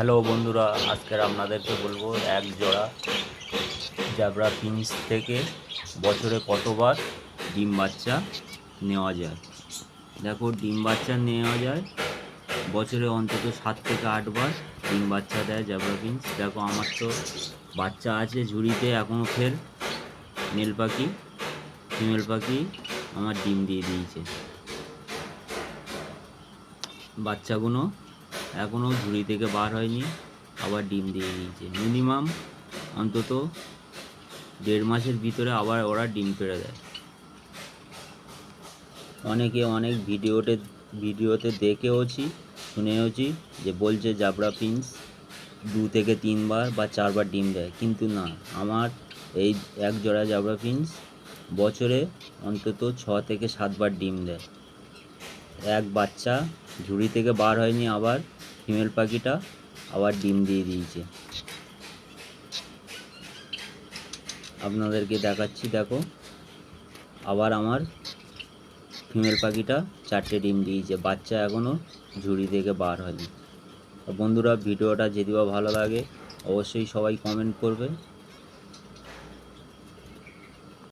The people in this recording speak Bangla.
হ্যালো বন্ধুরা আজকের আপনাদেরকে বলব এক জোড়া জ্যাবরা পিন্স থেকে বছরে কতবার ডিম বাচ্চা নেওয়া যায়? দেখো, ডিম বাচ্চা নেওয়া যায়, বছরে অন্তত সাত থেকে আটবার ডিম বাচ্চা দেয় জ্যাবরা পিন্স দেখো, আমার তো বাচ্চা আছে ঝুড়িতে এখনও ফের মেল পাখি, ফিমেল পাখি আমার ডিম দিয়ে দিয়েছে। বাচ্চাগুলো এখনও ঝুড়ি থেকে বার হয়নি। আবার ডিম দিয়ে দিয়েছে মিনিমাম অন্তত দেড় মাসের ভিতরে আবার ওরা ডিম পেড়ে দেয়। অনেকে অনেক ভিডিওতে ভিডিওতে দেখেওছি, শুনেওছি যে বলছে জাবরা পিন্স দু থেকে তিনবার বা চারবার ডিম দেয়। কিন্তু না, আমার এই এক জোড়া জাবরা পিন্স বছরে অন্তত ছ থেকে সাতবার ডিম দেয়। এক বাচ্চা ঝুড়ি থেকে বার হয়নি আবার ফিমেল পাখিটা আবার ডিম দিয়ে দিয়েছে। আপনাদেরকে দেখাচ্ছি, দেখো। আবার আমার ফিমেল পাখিটা চারটে ডিম দিয়েছে। বাচ্চা এখনও ঝুড়ি থেকে বার হয়নি। বন্ধুরা, ভিডিওটা যদি ভালো লাগে, অবশ্যই সবাই কমেন্ট করবে।